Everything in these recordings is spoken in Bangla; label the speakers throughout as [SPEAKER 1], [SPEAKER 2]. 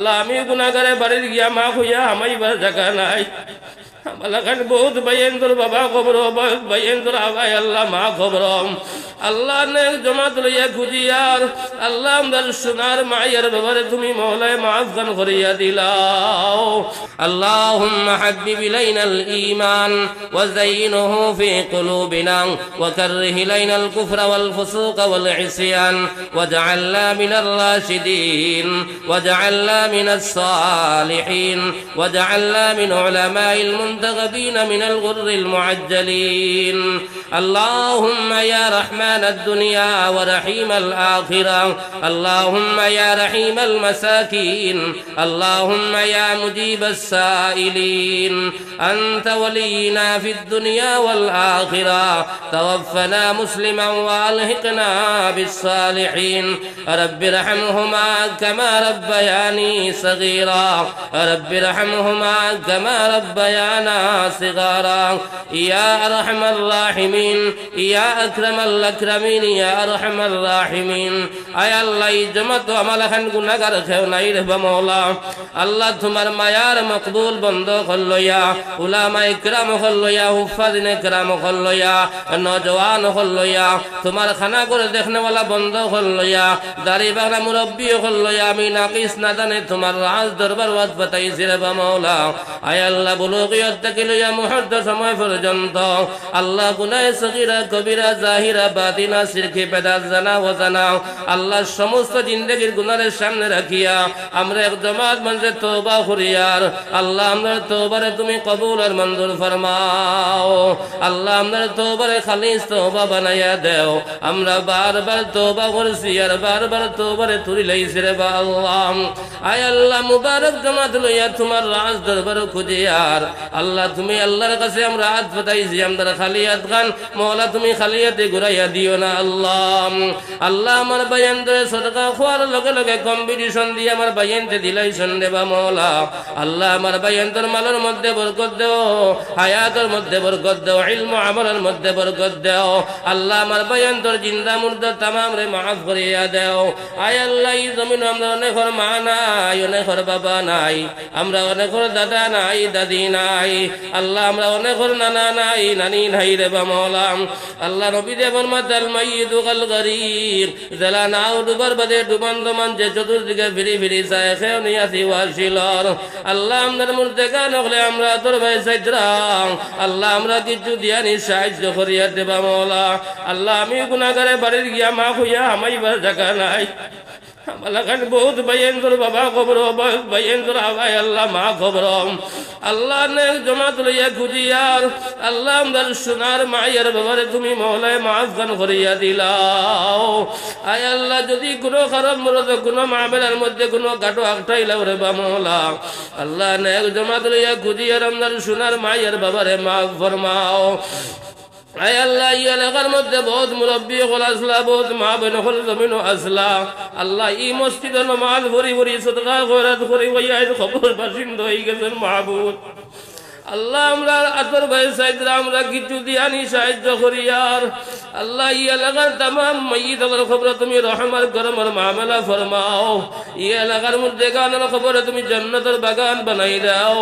[SPEAKER 1] আল্লাহ, আমি গুনাগারে বাড়ির গিয়া মা হইয়া আমাইবার জায়গা নাই। আমার বহুত বাইয়েন্দর বাবা খবর বাইন্দর আবাই আল্লাহ, মা খবর আল্লাহ নে জমাত লইয়া খুঁজিয়ার আল্লাহ আমদার সোনার মায়ের ব্যাপারে তুমি মহলায় মাফ গান করিয়া দিলাও اللهم حبب إلينا الإيمان وزينه في قلوبنا وكره إلينا الكفر والفسوق والعصيان واجعلنا من الراشدين واجعلنا من الصالحين واجعلنا من علماء المنتخبين من الغر المعجلين اللهم يا رحمن الدنيا ورحيم الآخرة. اللهم يا رحيم المساكين. اللهم يا مجيب السائلين. أنت ولينا في الدنيا والآخرة. توفنا مسلما وألحقنا بالصالحين. رب ارحمهما كما ربياني صغيرا. رب ارحمهما كما ربيانا صغارا. يا أرحم الراحمين. يا أكرم الأكرمين. আকরামিন, ইয়া আরহামার রাহিমিন। আয় আল্লাহ জমা তো আমার খান গুনাহগার খেও নাই রে মাওলা। আল্লাহ তোমার মায়ার মকবুল বন্ধ করলয়া উলামা ইকরাম করলয়া হুফাজিন ইকরাম করলয়া নজওয়ান করলয়া তোমার খানা করে দেখনেওয়ালা বন্ধ করলয়া দাড়ি বাগনা মুরব্বী করলয়া আমি নাকিস না জানে তোমার রাজ দরবার ওয়াজ বাতাইছি রে মাওলা। আয় আল্লাহ বলুকিয়ত থেকে লইয়া মুহূর্ত সময় পর্যন্ত। আল্লাহ গুনাহ সগীরা, কবিরা, জাহিরা বাতিনা সিরকি পেদা জানা ও জানা আল্লাহ সমস্ত জিন্দগির গুনারের সামনে রাখিয়া আমরা এক জমাত মঞ্চে তোবা করিয়ার আল্লাহ আমরা তোবারে তুমি কবুল আর মঞ্জুর ফরমাও। আল্লাহ আমরা তোবারে খালিস তোবা বানাইয়া দেও। আমরা বারবার তোবা করছি আর বারবার তোবারে তুলি লাইছি রে বা আল্লাহ। আয় আল্লাহ, মুবারক জমাত লইয়া তোমার রাজ দরবার খুঁজে আর আল্লাহ তুমি আল্লাহর কাছে আমরা হাত পাতাইছি আমরা খালিয়াত খান। মৌলা তুমি খালিয়াতে ঘুরাইয়া দিও না আল্লাহ। আল্লাহ আমার বায়ানদের সদকা খোয়ার লগে লগে কম্পিটিশন দিয়ে আমার বায়ানতে দিলাই সন্দেহ বা মৌলা। আল্লাহ আমার বায়ান্তর মালের মধ্যে বরকত দেও, হায়াতের মধ্যে বরকত দেও, ইলম আমলের মধ্যে বরকত দেও। আল্লাহ আমার বায়ান্তর জিন্দা মুর্দা তামাম রে মাফ করিয়া দেও। আয় আল্লাহ, এই জমিন আমরা অনেকর মা নাই, অনেকর বাবা নাই, আমরা অনেকর দাদা নাই, দাদি নাই, আল্লাহ আমরা অনেকর নানা নাই, নানি নাই রে বা মৌলাম আল্লাহ নবী দেবর মাতাল মাইয়িদু কাল গরিব জেলা নাও ডুবার বাদে ডুবান দমান যে আল্লাহ হলে আমরা তোর ভাই সাইদ্রাম। আল্লাহ আমরা কিছু দিয়ানি সাহায্য করিয়া আল্লাহ আমি গুনাগারে বাড়ির গিয়া মা আমাই আমাইবার জায়গা নাই। বহুত বাবা আল্লাহ আল্লাহ নে জমাত লইয়া খুঁজিয়ার, আল্লাহ সোনার তুমি আল্লাহ, যদি কোনো কোনো মাহবেলার মধ্যে কোনো গাটো আঁকটাইলাও রে বা মহলা। আল্লাহ নে জমাত লইয়া খুঁজিয়ার, আমদার সোনার মায়ের ব্যাপারে মাফ ফরমাও। আয় আল্লাহ এই এলাকার মধ্যে বহুত মুরব্বী হল আসলা, বহুত মা বোন হল জমিন আল্লাহ ই মসজিদ নমাজ ভরি ভরি সদকা খয়রাত করি ওইয়া খবর বাসিন্দ হয়ে গেছেন মাহবুব। আল্লাহ, আমরা আতর ভাই সাইদরা, আমরা কিছু দিয়ানি সাহায্য করি আর আল্লাহ এই এলাকার তাম ময়িদর খবর তুমি রহমার গরমর মামলা ফরমাও। এই এলাকার মধ্যে গানের খবরে তুমি জন্নতের বাগান বানাই দাও।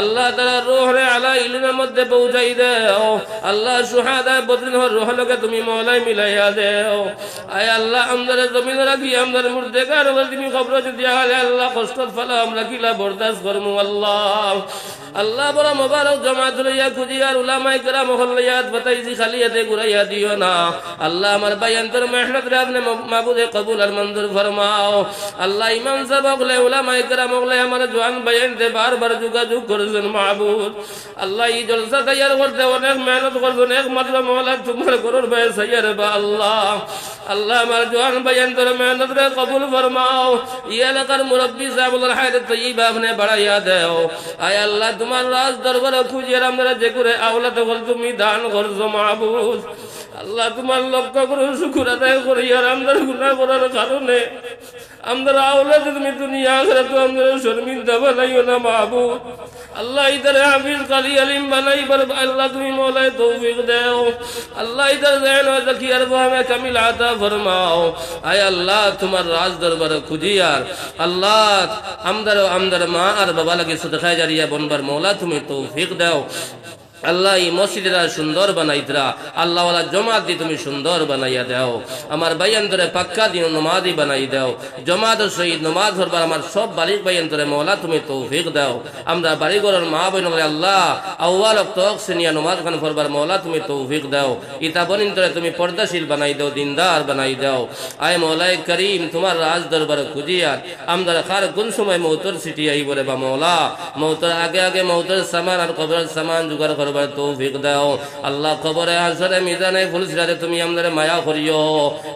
[SPEAKER 1] আল্লাহ তারা রোহরে আলা ইলমের মধ্যে পৌঁছাই দাও। আল্লাহ সুহাদায় বদলিন হর রোহলকে তুমি মৌলাই মিলাইয়া দেও। আয় আল্লাহ, আমাদের জমিন রাখি, আমাদের মধ্যে গান তুমি খবর যদি আলে আল্লাহ কষ্ট ফেলা আমরা কিলা বরদাস্ত করমু আল্লাহ। আল্লাহ বড় মোবারক জমাত লইয়া খুঁজিয়ার উলামাই করা মহল্লায়াত বাতাইছি খালিয়াতে ঘুরাইয়া দিও না। আল্লাহ আমার বায়ান্তর মেহনত রে আপনি মাবুদে কবুল আর মঞ্জুর ফরমাও। আল্লাহ ইমাম সাহেব হলে উলামাই করা মহলে আমার জোয়ান বায়ানতে বারবার যোগাযোগ করেছেন মাহবুদ। আল্লাহ এই জলসা তৈয়ার করতে অনেক মেহনত করছেন একমাত্র মহলা তোমার গরুর ভাই সাইয়ার বা আল্লাহ। আল্লাহ আমার জোয়ান বায়ান্তর মেহনত রে কবুল ফরমাও। এই এলাকার মুরব্বী সাহেবুল হায়রে তৈবা আপনি বাড়াইয়া দেও। আয় আল্লাহ, তোমার রাজ দরবার খুঁজিয়ে আমরা যে করে আওলা তখন তুমি দান করছ মাহবুদ। আল্লাহ তোমার লক্ষ্য করে শুকুর আদায় করি আর আমাদের গুণা করার কারণে। আমরা আওলা তুমি দুনিয়া আখরা তো আমাদের শর্মিন্দা বানাইও না মাহবুদ আল্লাহ ইদারে হাফিজ কালি আলিম বানাইবার আল্লাহ তুমি মৌলায় তৌফিক দেও। আল্লাহ ইদার দেন জাকিয়ার বামে কামিল আতা ফরমাও। আয় আল্লাহ তোমার রাজ দরবার খুঁজিয়ার। আল্লাহ আমদার আমদার মা আর বাবা লাগে সদখায় জারিয়া বনবার মৌলা তুমি তৌফিক দাও। আল্লাহ এই মসজিদরা সুন্দর বানাইতরা। আল্লাহওয়ালা জমাত দি তুমি সুন্দর বানাইয়া দাও। আমার বাইয়ান্তরে পাক্কা দিন নমাদি বানাই দাও। জমাত শহীদ নমাজ ধরবার আমার সব বাড়ির বাইয়ান্তরে মৌলা তুমি তৌফিক দাও। আমরা বাড়ি ঘরের মা বইন আল্লাহ আউ্বাল তক সিনিয়া নমাজ খান ফরবার মৌলা তুমি তৌফিক দাও। ইতা বনিন্তরে তুমি পর্দাশীল বানাই দাও, দিনদার বানাই দাও। আয় মৌলাই করিম, তোমার রাজ দরবার খুঁজিয়ার আমরা খার কোন সময় মৌতর সিটি আইবরে বা মৌলা মৌতর আগে আগে মৌতর সামান আর কবরের সামান জোগাড় করবার তৌফিক দাও। আল্লাহ কবরে আসরে মিজানে ফুলসিরাতে তুমি আমাদের মায়া করিও।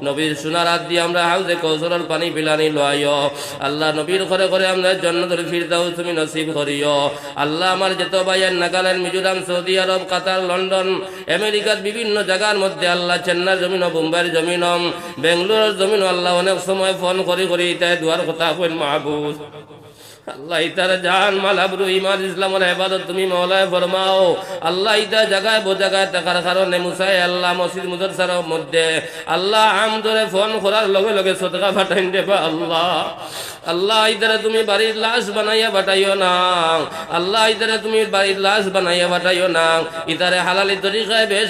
[SPEAKER 1] নবীর সোনার হাত দিয়ে আমরা হাউজে কৌশলের পানি পিলানি লইও আল্লাহ নবীর ঘরে ঘরে আমরা জন্নতুল ফিরদাও তুমি নসিব করিও। আল্লাহ আমার যেত ভাইয়ের Nagaland, Mizoram, Saudi Arab, Qatar, London, আমেরিকার বিভিন্ন জায়গার মধ্যে আল্লাহ চেন্নাই জমিন, বোম্বাইয়ের জমিন, বেঙ্গলোরের জমিন, আল্লাহ অনেক সময় ফোন করি করি তাই দুয়ার কথা কইন মাহবুব। আল্লাহ বেশ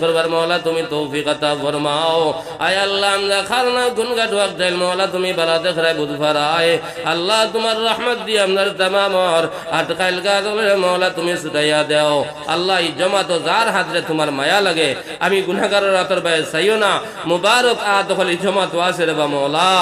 [SPEAKER 1] করবার মৌলা তুমি তৌফিক আতা ফরমাও। আয় আল্লাহ তুমি বুধ আল্লাহ তোমার রহমত দিয়ে আপনার তামামর আটকাইল গাদলের মৌলা তুমি ছুটাইয়া দেও। আল্লাহ এই জমাতো যার হাতরে তোমার মায়া লাগে, আমি গুনাহগারের রাতর বাই চাইও না। মুবারক আ দখল এই জমাত আছে রে বা মৌলা।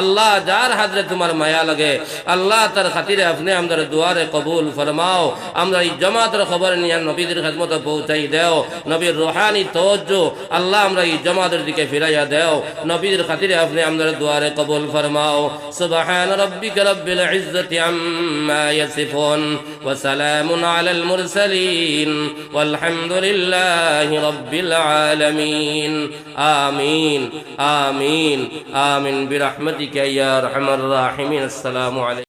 [SPEAKER 1] আল্লাহ যার হাতরে তোমার মায়া লাগে, আল্লাহ তার খাতিরে আপনি আমাদের দুয়ারে কবুল ফরমাও। আমরা এই জমাতের খবর নিয়ে নবীদের খেদমত পৌঁছাই দেও। নবীর রোহানি তওজ্জ, আল্লাহ আমরা এই জমাতের দিকে ফিরাইয়া দেও। নবীদের খাতিরে আপনি আমাদের দুয়ারে কবুল ফরমাও। সুবহান রাব্বিকা রব্বিল ইজ্জতি العزة عما يصفون وسلام على المرسلين والحمد لله رب العالمين. آمين. آمين. آمين. برحمتك يا أرحم الراحمين. السلام عليكم.